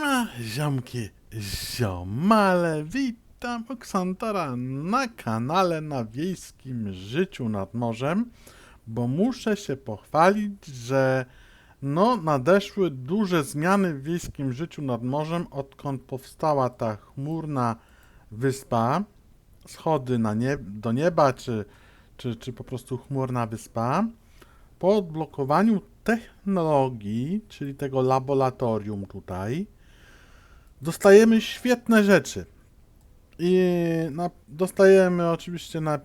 Siema, ziomki, ziomale, witam Oksantora na kanale na Wiejskim Życiu nad Morzem, bo muszę się pochwalić, że no nadeszły duże zmiany w Wiejskim Życiu nad Morzem, odkąd powstała ta chmurna wyspa, schody na nie do nieba, czy, czy, czy po prostu chmurna wyspa. Po odblokowaniu technologii, czyli tego laboratorium tutaj, dostajemy świetne rzeczy. I na, dostajemy oczywiście na,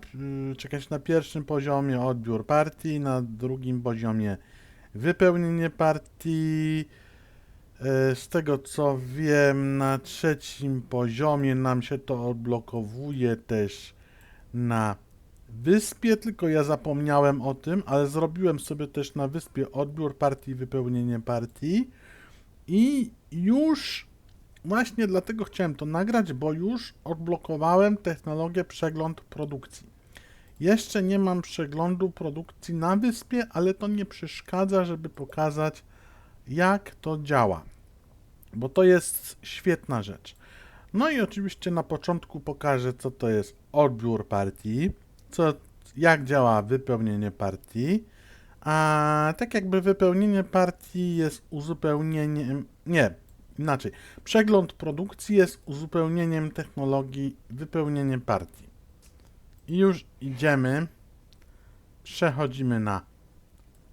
y, czekać na pierwszym poziomie odbiór partii, na drugim poziomie wypełnienie partii. E, Z tego co wiem, na trzecim poziomie nam się to odblokowuje też na wyspie, tylko ja zapomniałem o tym, ale zrobiłem sobie też na wyspie odbiór partii, wypełnienie partii i już właśnie dlatego chciałem to nagrać, bo już odblokowałem technologię przegląd produkcji. Jeszcze nie mam przeglądu produkcji na wyspie, ale to nie przeszkadza, żeby pokazać jak to działa, bo to jest świetna rzecz. No i oczywiście na początku pokażę, co to jest odbiór partii, co, jak działa wypełnienie partii. A tak jakby wypełnienie partii jest uzupełnieniem, nie, inaczej. Przegląd produkcji jest uzupełnieniem technologii wypełnienie partii. I już idziemy, przechodzimy na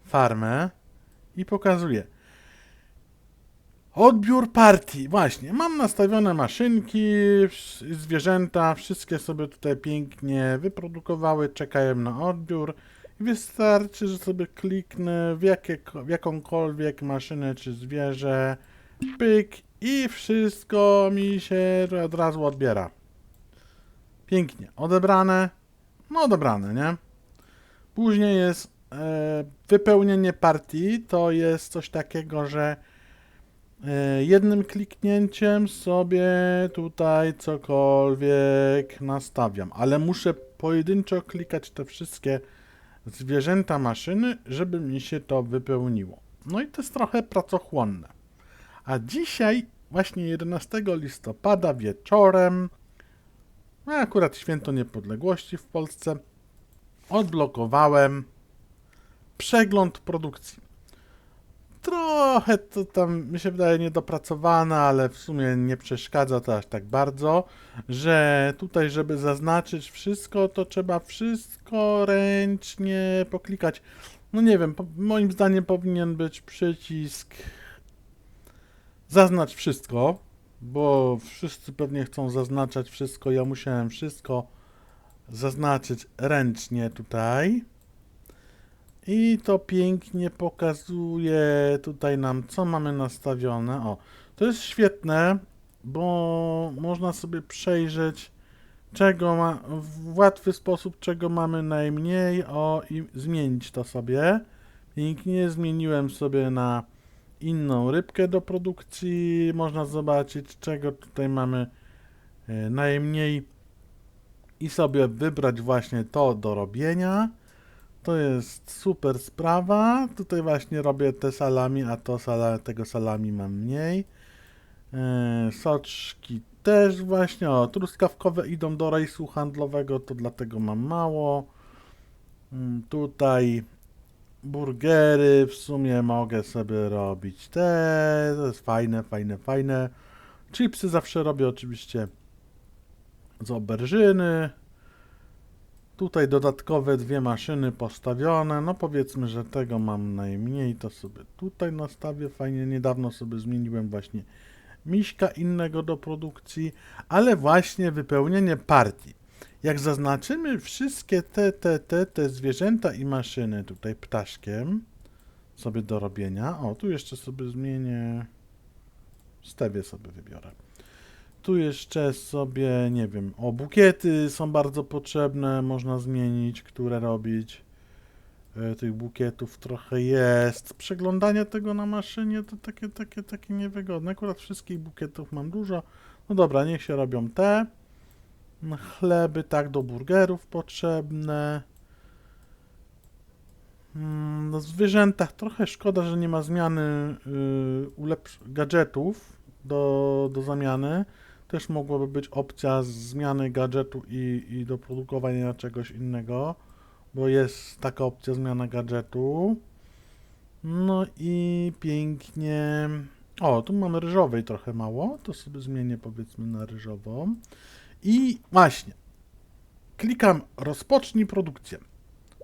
farmę i pokazuję. Odbiór partii. Właśnie, mam nastawione maszynki, zwierzęta, wszystkie sobie tutaj pięknie wyprodukowały, czekają na odbiór. Wystarczy, że sobie kliknę w, jakie, w jakąkolwiek maszynę czy zwierzę, pyk i wszystko mi się od razu odbiera. Pięknie. Odebrane. No odebrane, nie? Później jest e, wypełnienie partii. To jest coś takiego, że E, jednym kliknięciem sobie tutaj cokolwiek nastawiam, ale muszę pojedynczo klikać te wszystkie zwierzęta maszyny, żeby mi się to wypełniło. No i to jest trochę pracochłonne. A dzisiaj, właśnie 11 listopada wieczorem, akurat święto niepodległości w Polsce, odblokowałem przegląd produkcji trochę to tam mi się wydaje niedopracowane, ale w sumie nie przeszkadza to aż tak bardzo, że tutaj, żeby zaznaczyć wszystko, to trzeba wszystko ręcznie poklikać. No nie wiem, moim zdaniem powinien być przycisk zaznacz wszystko, bo wszyscy pewnie chcą zaznaczać wszystko. Ja musiałem wszystko zaznaczyć ręcznie tutaj. I to pięknie pokazuje tutaj nam, co mamy nastawione. O, to jest świetne, bo można sobie przejrzeć, czego ma, w łatwy sposób, czego mamy najmniej, o i zmienić to sobie. Pięknie zmieniłem sobie na inną rybkę do produkcji. Można zobaczyć, czego tutaj mamy e, najmniej i sobie wybrać właśnie to do robienia. To jest super sprawa. Tutaj właśnie robię te salami, a to sala, tego salami mam mniej. E, soczki też właśnie. O, truskawkowe idą do rejsu handlowego, to dlatego mam mało. Mm, Tutaj burgery w sumie mogę sobie robić te. To jest fajne, fajne, fajne. Chipsy zawsze robię oczywiście z oberżyny. Tutaj dodatkowe dwie maszyny postawione. No powiedzmy, że tego mam najmniej, to sobie tutaj nastawię. Fajnie, niedawno sobie zmieniłem właśnie miśka innego do produkcji, ale właśnie wypełnienie partii. Jak zaznaczymy wszystkie te, te, te, te zwierzęta i maszyny tutaj ptaszkiem sobie do robienia. O, tu jeszcze sobie zmienię. Stewie sobie wybiorę. Tu jeszcze sobie, nie wiem, o bukiety są bardzo potrzebne, można zmienić, które robić. E, Tych bukietów trochę jest. Przeglądanie tego na maszynie to takie, takie, takie niewygodne. Akurat wszystkich bukietów mam dużo. No dobra, niech się robią te. No, Chleby, tak, do burgerów potrzebne. Mm, No, w zwierzętach trochę szkoda, że nie ma zmiany ulepsz- gadżetów do, do zamiany. Też mogłaby być opcja zmiany gadżetu i, i doprodukowania czegoś innego, bo jest taka opcja zmiana gadżetu. No i pięknie. O, tu mamy ryżowej trochę mało, to sobie zmienię powiedzmy na ryżową. I właśnie, klikam rozpocznij produkcję.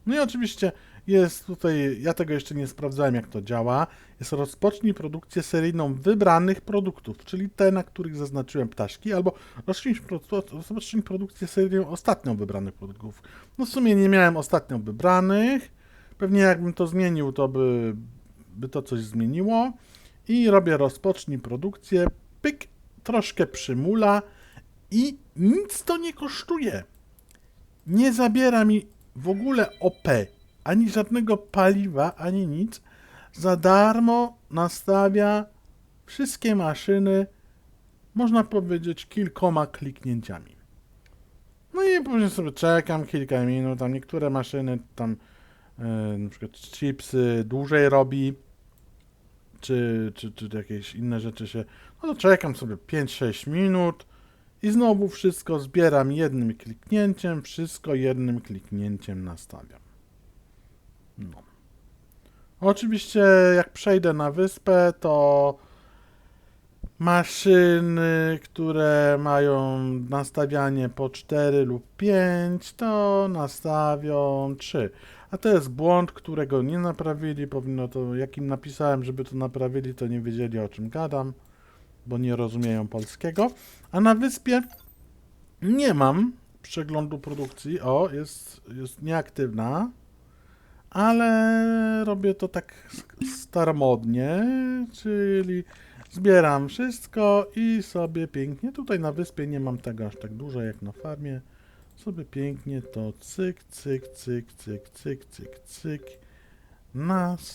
No i oczywiście jest tutaj, ja tego jeszcze nie sprawdzałem jak to działa, jest rozpocznij produkcję seryjną wybranych produktów, czyli te, na których zaznaczyłem ptaszki, albo rozpocznij, pro- rozpocznij produkcję seryjną ostatnio wybranych produktów. No w sumie nie miałem ostatnio wybranych, pewnie jakbym to zmienił, to by, by to coś zmieniło. I robię rozpocznij produkcję, pyk, troszkę przymula i nic to nie kosztuje. Nie zabiera mi w ogóle OP, ani żadnego paliwa, ani nic. Za darmo nastawia wszystkie maszyny, można powiedzieć, kilkoma kliknięciami. No i później sobie czekam kilka minut, tam niektóre maszyny, tam e, na przykład chipsy dłużej robi, czy, czy, czy jakieś inne rzeczy się. No to czekam sobie 5-6 minut i znowu wszystko zbieram jednym kliknięciem, wszystko jednym kliknięciem nastawiam. No. Oczywiście, jak przejdę na wyspę, to maszyny, które mają nastawianie po 4 lub 5, to nastawią 3. A to jest błąd, którego nie naprawili. Powinno to, jak im napisałem, żeby to naprawili, to nie wiedzieli o czym gadam, bo nie rozumieją polskiego. A na wyspie nie mam przeglądu produkcji. O, jest, jest nieaktywna, ale robię to tak staromodnie, czyli zbieram wszystko i sobie pięknie. Tutaj na wyspie nie mam tego aż tak dużo jak na farmie sobie pięknie to cyk, cyk, cyk, cyk, cyk, cyk, cyk nastawiam.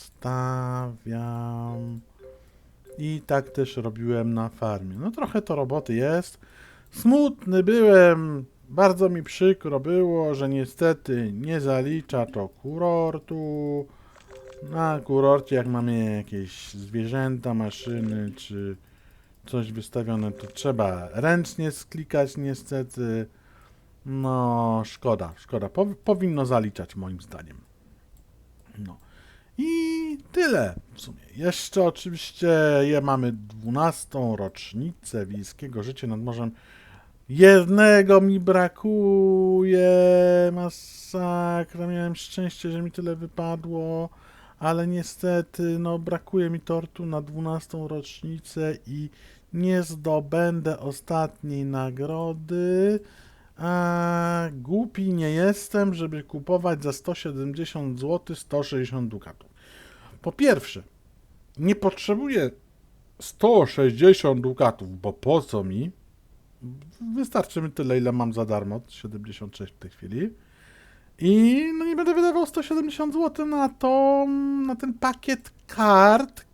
I tak też robiłem na farmie. No trochę to roboty jest. Smutny byłem, bardzo mi przykro było, że niestety nie zalicza to kurortu. Na kurorcie jak mamy jakieś zwierzęta, maszyny czy coś wystawione, to trzeba ręcznie sklikać niestety. No, szkoda, szkoda. Pow powinno zaliczać moim zdaniem. No. I tyle w sumie. Jeszcze oczywiście je mamy 12. rocznicę wiejskiego życia nad morzem. Jednego mi brakuje. Masakra. Miałem szczęście, że mi tyle wypadło. Ale niestety, no, brakuje mi tortu na 12. rocznicę i nie zdobędę ostatniej nagrody. A głupi nie jestem, żeby kupować za 170 zł 160 dukatów. Po pierwsze, nie potrzebuję 160 dukatów, bo po co mi? Wystarczy mi tyle, ile mam za darmo, 76 w tej chwili. I no nie będę wydawał 170 zł na to, na ten pakiet kart,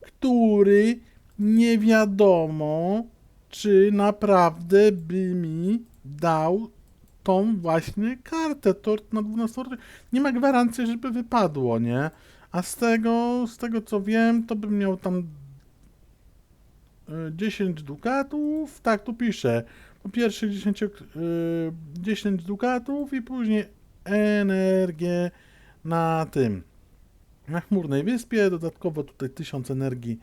który nie wiadomo, czy naprawdę by mi dał tą właśnie kartę, tort na 12 rocznicę. Nie ma gwarancji, żeby wypadło, nie? A z tego, z tego co wiem, to bym miał tam y, 10 dukatów, tak tu pisze. Po pierwsze 10, y, 10 dukatów i później energię na tym, na chmurnej wyspie, dodatkowo tutaj 1000 energii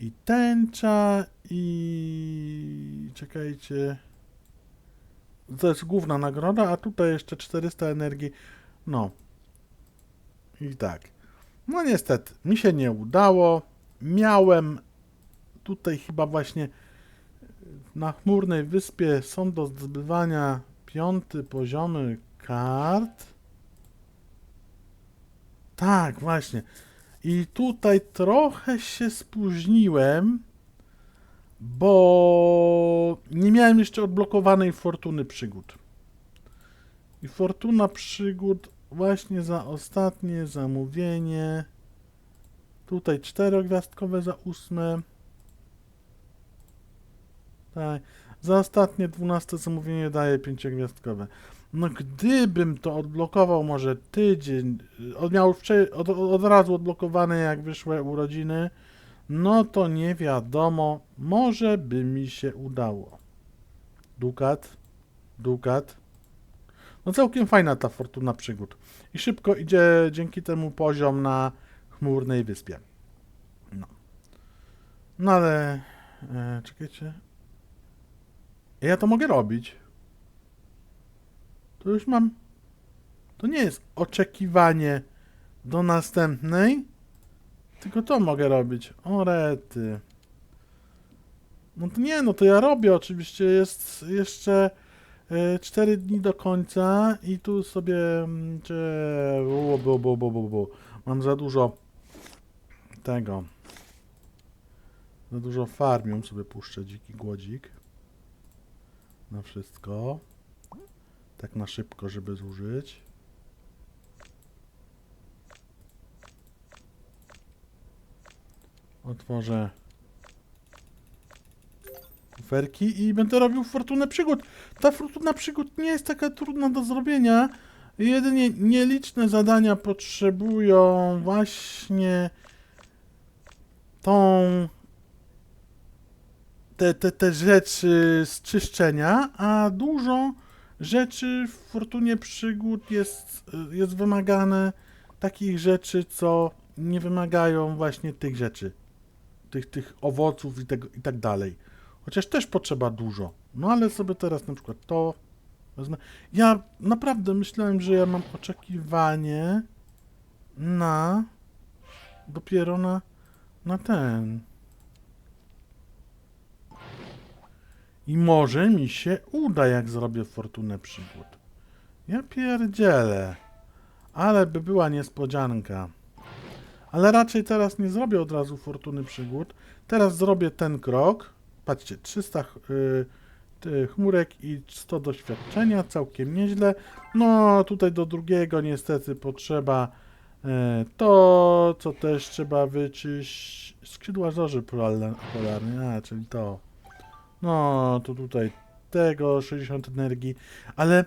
i tęcza i czekajcie, to jest główna nagroda, a tutaj jeszcze 400 energii, no. I tak. No niestety, mi się nie udało, miałem tutaj chyba właśnie na chmurnej wyspie są do zdobywania piąty poziomy kart. Tak, właśnie. I tutaj trochę się spóźniłem, bo nie miałem jeszcze odblokowanej fortuny przygód. I fortuna przygód właśnie za ostatnie zamówienie. Tutaj czterogwiazdkowe za ósme. Tak. Za ostatnie dwunaste zamówienie daje pięciogwiazdkowe. No gdybym to odblokował może tydzień, od, miał od, od razu odblokowane jak wyszły urodziny, no to nie wiadomo, może by mi się udało. Dukat, dukat. No całkiem fajna ta fortuna przygód. I szybko idzie dzięki temu poziom na chmurnej wyspie. No. No ale... E, czekajcie. Ja to mogę robić. To już mam... To nie jest oczekiwanie do następnej, tylko to mogę robić. O rety. No to nie, no to ja robię oczywiście. Jest jeszcze 4 dni do końca i tu sobie... mm, cze- bu, bu, bu, bu, bu. Mam za dużo tego. Za dużo farmium sobie puszczę, dziki głodzik. Na wszystko. Tak na szybko, żeby zużyć. Otworzę kuferki i będę robił fortunę przygód. Ta fortuna przygód nie jest taka trudna do zrobienia. Jedynie nieliczne zadania potrzebują właśnie tą te, te, te rzeczy z czyszczenia, a dużo rzeczy w Fortunie Przygód jest, jest wymagane takich rzeczy, co nie wymagają właśnie tych rzeczy, tych, tych owoców i, tego, i tak dalej. Chociaż też potrzeba dużo. No ale sobie teraz na przykład to wezmę. Ja naprawdę myślałem, że ja mam oczekiwanie na dopiero na, na ten. I może mi się uda, jak zrobię fortunę przygód. Ja pierdzielę. Ale by była niespodzianka. Ale raczej teraz nie zrobię od razu fortuny przygód. Teraz zrobię ten krok. Patrzcie, 300 ch- y, ty- chmurek i 100 doświadczenia, całkiem nieźle. No, tutaj do drugiego niestety potrzeba e, to, co też trzeba wyczyść. Skrzydła zorzy polarne, polarne, a, czyli to. No, to tutaj tego 60 energii, ale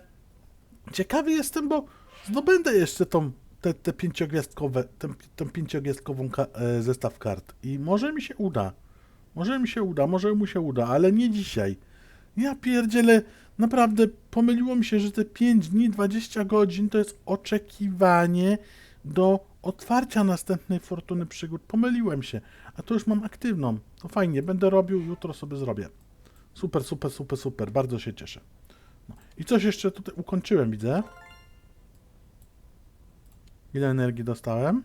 ciekawy jestem, bo zdobędę jeszcze tą, te, te pięciogwiazdkowe, tę pięciogwiazdkową ka- e, zestaw kart i może mi się uda. Może mi się uda, może mu się uda, ale nie dzisiaj. Ja pierdzielę, naprawdę pomyliło mi się, że te 5 dni, 20 godzin to jest oczekiwanie do otwarcia następnej fortuny przygód. Pomyliłem się, a to już mam aktywną. To fajnie, będę robił, jutro sobie zrobię. Super, super, super, super. Bardzo się cieszę. No. I coś jeszcze tutaj ukończyłem, widzę. Ile energii dostałem?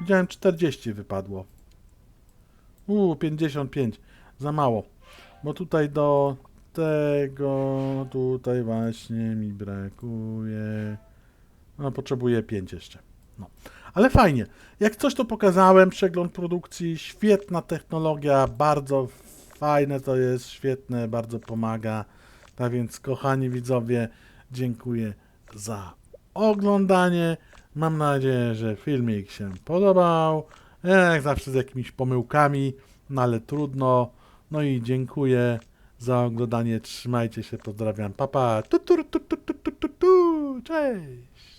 Widziałem 40 wypadło. Uuu, 55. Za mało. Bo tutaj do tego tutaj właśnie mi brakuje. No, potrzebuję 5 jeszcze. No. Ale fajnie. Jak coś to pokazałem, przegląd produkcji, świetna technologia, bardzo fajne to jest, świetne, bardzo pomaga. Tak więc, kochani widzowie, dziękuję za oglądanie. Mam nadzieję, że filmik się podobał. Jak zawsze z jakimiś pomyłkami, no ale trudno. No i dziękuję za oglądanie. Trzymajcie się, pozdrawiam. Papa. Tu, tu, tu, tu, tu, tu, tu, tu. Cześć.